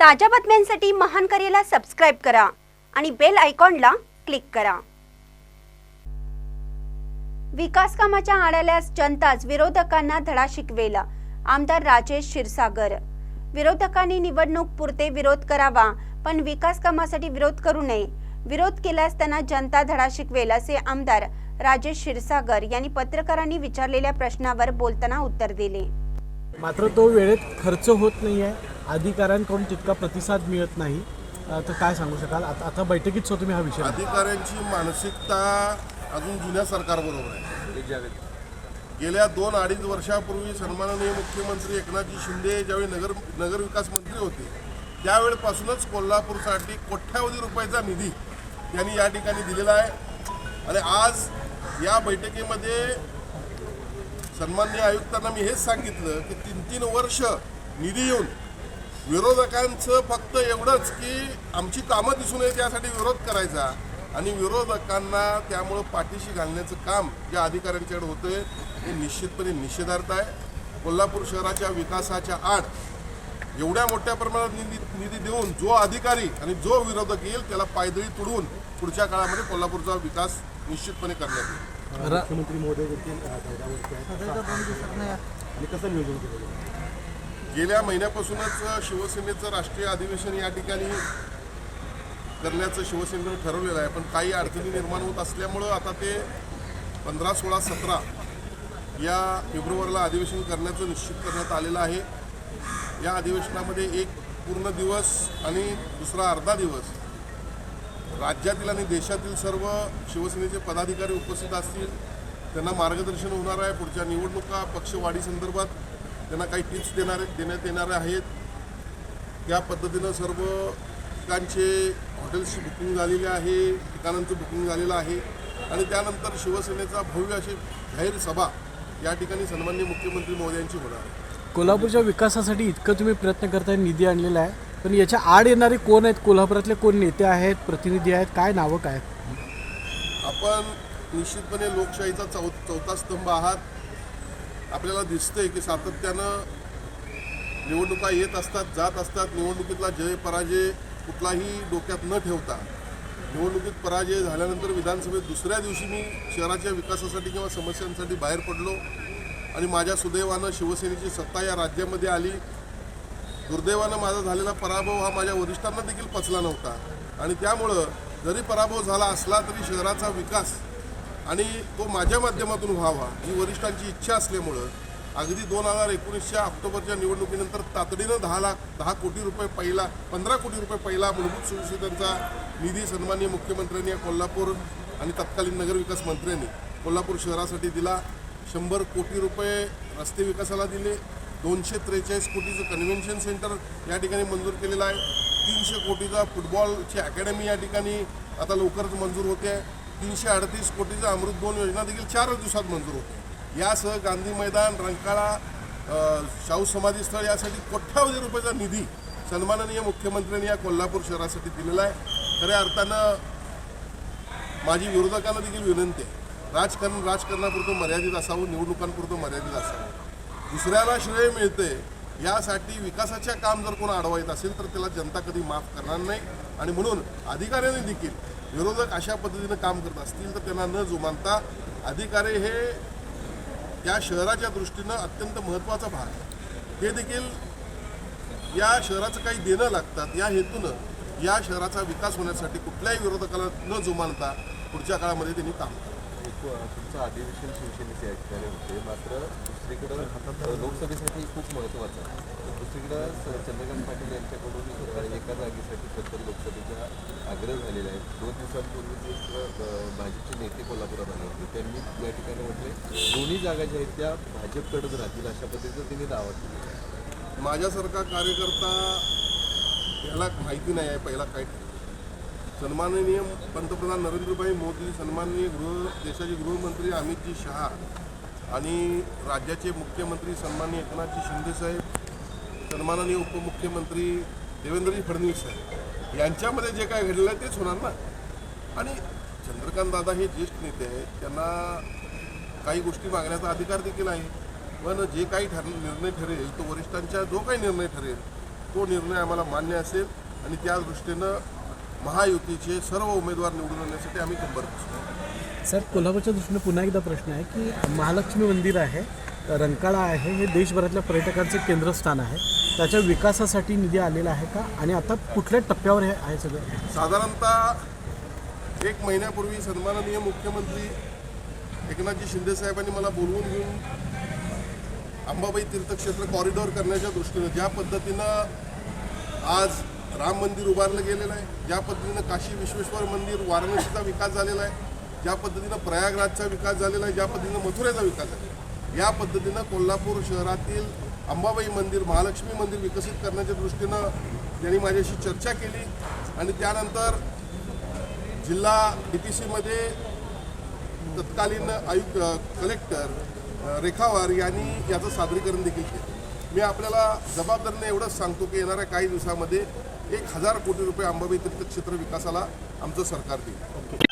ताज्या बातम्यांसाठी महान करेला सबस्क्राईब करा आणि बेल आयकॉनला क्लिक करा. विकास कामाच्या आढाल्यास जनताच विरोधकांना धडा शिकवेल आमदार राजेश क्षीरसागर. विरोधकांनी निवडणूक पुरते विरोध करावा पण विकास कामासाठी विरोध करू नये. विरोध केल्यास त्यांना जनता धडा शिकवेल असे आमदार राजेश क्षीरसागर यांनी पत्रकारांनी विचारलेल्या प्रश्नावर बोलताना उत्तर दिले. मात्र तो वेळेत खर्च होत नाही आहे अधिकाऱ्यांकडून तितका प्रतिसाद मिळत नाही. तर काय सांगू शकाल? आता आता बैठकीत सो तुम्ही हा विषय अधिकाऱ्यांची मानसिकता अजून जुन्या सरकारबरोबर आहे. गेल्या दोन अडीच वर्षापूर्वी सन्माननीय मुख्यमंत्री एकनाथजी शिंदे ज्यावेळी नगर नगर विकास मंत्री होते त्यावेळेपासूनच कोल्हापूरसाठी कोट्यावधी रुपयाचा निधी त्यांनी या ठिकाणी दिलेला आहे. आणि आज या बैठकीमध्ये सन्माननीय आयुक्तांना मी हेच सांगितलं की तीन तीन वर्ष निधी येऊन विरोधकांचं फक्त एवढंच की आमची कामं दिसून येत यासाठी विरोध करायचा आणि विरोधकांना त्यामुळं पाठीशी घालण्याचं काम ज्या अधिकाऱ्यांच्याकडे होतंय हे निश्चितपणे निषेधार्थ आहे कोल्हापूर शहराच्या विकासाच्या आड एवढ्या मोठ्या प्रमाणात निधी निधी देऊन जो अधिकारी आणि जो विरोधक येईल त्याला पायदळी तुडवून पुढच्या काळामध्ये कोल्हापूरचा विकास निश्चितपणे करण्यात येईल मुख्यमंत्री महोदय देखील. आणि कसं नियोजन केलं? गेल्या महिन्यापासूनच शिवसेनेचं राष्ट्रीय अधिवेशन या ठिकाणी करण्याचं शिवसेनेनं ठरवलेलं आहे. पण काही अडचणी निर्माण होत असल्यामुळं आता ते पंधरा सोळा सतरा या फेब्रुवारीला अधिवेशन करण्याचं निश्चित करण्यात आलेलं आहे. या अधिवेशनामध्ये एक पूर्ण दिवस आणि दुसरा अर्धा दिवस राज्यातील आणि देशातील सर्व शिवसेनेचे पदाधिकारी उपस्थित असतील. त्यांना मार्गदर्शन होणार आहे. पुढच्या निवडणुका पक्षवाढी संदर्भात त्यांना काही टिप्स देणार देण्यात येणार आहेत. त्या पद्धतीनं सर्व ठिकाणचे हॉटेल्सची बुकिंग झालेली आहे ठिकाणांचं बुकिंग झालेलं आहे. आणि त्यानंतर शिवसेनेचा भव्य अशी जाहीर सभा या ठिकाणी सन्माननीय मुख्यमंत्री मोदयांची होणार आहे. कोल्हापूरच्या विकासासाठी इतकं तुम्ही प्रयत्न करताय निधी आणलेला आहे. पण याच्या आड येणारे कोण आहेत? कोल्हापुरातले कोण नेते आहेत? प्रतिनिधी आहेत? काय नावं काय आहेत? आपण निश्चितपणे लोकशाहीचा चौ चौथा स्तंभ आहात. आपल्याला दिसतंय की सातत्यानं निवडणुका येत असतात जात असतात. निवडणुकीतला जय पराजय कुठलाही डोक्यात न ठेवता निवडणुकीत पराजय झाल्यानंतर विधानसभेत दुसऱ्या दिवशी मी शहराच्या विकासासाठी किंवा समस्यांसाठी बाहेर पडलो आणि माझ्या सुदैवानं शिवसेनेची सत्ता या राज्यामध्ये आली. दुर्दैवानं माझा झालेला पराभव हा माझ्या वरिष्ठांना देखील पचला नव्हता. आणि त्यामुळं जरी पराभव झाला असला तरी शहराचा विकास आणि तो माझ्या माध्यमातून व्हावा ही वरिष्ठांची इच्छा असल्यामुळं अगदी दोन हजार एकोणीसच्या ऑक्टोबरच्या निवडणुकीनंतर तातडीनं दहा लाख दहा कोटी रुपये पहिला पंधरा कोटी रुपये पहिला मूलभूत सुविधांचा निधी सन्माननीय मुख्यमंत्र्यांनी या कोल्हापूर आणि तत्कालीन नगरविकास मंत्र्यांनी कोल्हापूर शहरासाठी दिला. शंभर कोटी रुपये रस्ते विकासाला दिले. दोनशे त्रेचाळीस कोटीचं कन्व्हेन्शन सेंटर या ठिकाणी मंजूर केलेलं आहे. तीनशे कोटीचा फुटबॉलची अकॅडमी या ठिकाणी आता लवकरच मंजूर होते. आहे तीनशे अडतीस कोटीचा अमृत योजना देखील चारच दिवसात मंजूर होते. यासह गांधी मैदान रंकाळा शाहू समाधीस्थळ यासाठी कोट्यावधी रुपयाचा निधी सन्माननीय मुख्यमंत्र्यांनी या कोल्हापूर शहरासाठी दिलेला आहे. खऱ्या अर्थानं माझी विरोधकांना देखील विनंती आहे. राजकारण राजकारणापुरतं मर्यादित असावं निवडणुकांपुरतं मर्यादित असावं. दुसऱ्याला श्रेय मिळते यासाठी विकासाच्या काम जर कोण अडवायत असेल तर त्याला जनता कधी माफ करणार नाही. आणि म्हणून अधिकाऱ्यांनी देखील विरोधक अशा पद्धतीनं काम करत असतील तर त्यांना न जुमानता अधिकारी हे या शहराच्या दृष्टीनं अत्यंत महत्त्वाचा भाग आहे. हे देखील या शहराचं काही देणं लागतात. या हेतूनं या शहराचा विकास होण्यासाठी कुठल्याही विरोधकाला न जुमानता पुढच्या काळामध्ये त्यांनी काम करतात तुमचं अधिवेशन शिवसेनेचे या ठिकाणी होते. मात्र दुसरीकडं लोकसभेसाठी खूप महत्त्वाचं आहे. दुसरीकडं चंद्रकांत पाटील यांच्याकडून एका जागेसाठी प्रथम लोकसभेचा आग्रह झालेला आहे दोन दिवसांपूर्वी जे भाजपचे नेते कोल्हापुरात आले होते. त्यांनी या ठिकाणी म्हटले दोन्ही जागा ज्या आहेत त्या भाजपकडेच राहतील अशा पद्धतीचा त्यांनी दावा केला. माझ्यासारखा कार्यकर्ता याला माहिती नाही आहे पहिला काय सन्माननीय पंतप्रधान नरेंद्रभाई मोदी सन्माननीय गृह देशाचे गृहमंत्री अमितजी शहा आणि राज्याचे मुख्यमंत्री सन्माननीय एकनाथजी शिंदेसाहेब सन्माननीय उपमुख्यमंत्री देवेंद्रजी फडणवीस साहेब. यांच्यामध्ये जे काय घडलं आहे तेच होणार ना? आणि चंद्रकांत दादा हे ज्येष्ठ नेते आहेत त्यांना काही गोष्टी मागण्याचा अधिकार देखील आहे. पण जे काही ठर निर्णय ठरेल तो वरिष्ठांचा जो काही निर्णय ठरेल तो निर्णय आम्हाला मान्य असेल आणि त्या दृष्टीनं महायुतीचे सर्व उमेदवार निवडून आणण्यासाठी आम्ही कंबर सर कोल्हापूरच्या दृष्टीने पुन्हा एकदा प्रश्न आहे की महालक्ष्मी मंदिर आहे रंकाळा आहे हे देशभरातल्या पर्यटकांचं केंद्रस्थान आहे. त्याच्या विकासासाठी निधी आलेला आहे का? आणि आता कुठल्या टप्प्यावर हे आहे सगळं? साधारणतः एक महिन्यापूर्वी सन्माननीय मुख्यमंत्री एकनाथजी शिंदे साहेबांनी मला बोलवून घेऊन अंबाबाई तीर्थक्षेत्र कॉरिडॉर करण्याच्या दृष्टीनं ज्या पद्धतीनं आज राम मंदिर उभारलं गेलेलं आहे. ज्या पद्धतीनं काशी विश्वेश्वर मंदिर वाराणसीचा विकास झालेला आहे ज्या पद्धतीनं प्रयागराजचा विकास झालेला आहे ज्या पद्धतीनं मथुरेचा विकास झालेला आहे या पद्धतीनं कोल्हापूर शहरातील अंबाबाई मंदिर महालक्ष्मी मंदिर विकसित करण्याच्या दृष्टीनं त्यांनी माझ्याशी चर्चा केली आणि त्यानंतर जिल्हा डी पी सीमध्ये तत्कालीन आयुक्त कलेक्टर रेखावार यांनी याचं सादरीकरण देखील केलं. मी आपल्याला जबाबदारीने एवढंच सांगतो की येणाऱ्या काही दिवसामध्ये एक हजार कोटी रुपये अंबाबाई तीर्थक्षेत्र विकासाला आमचं सरकार देईल.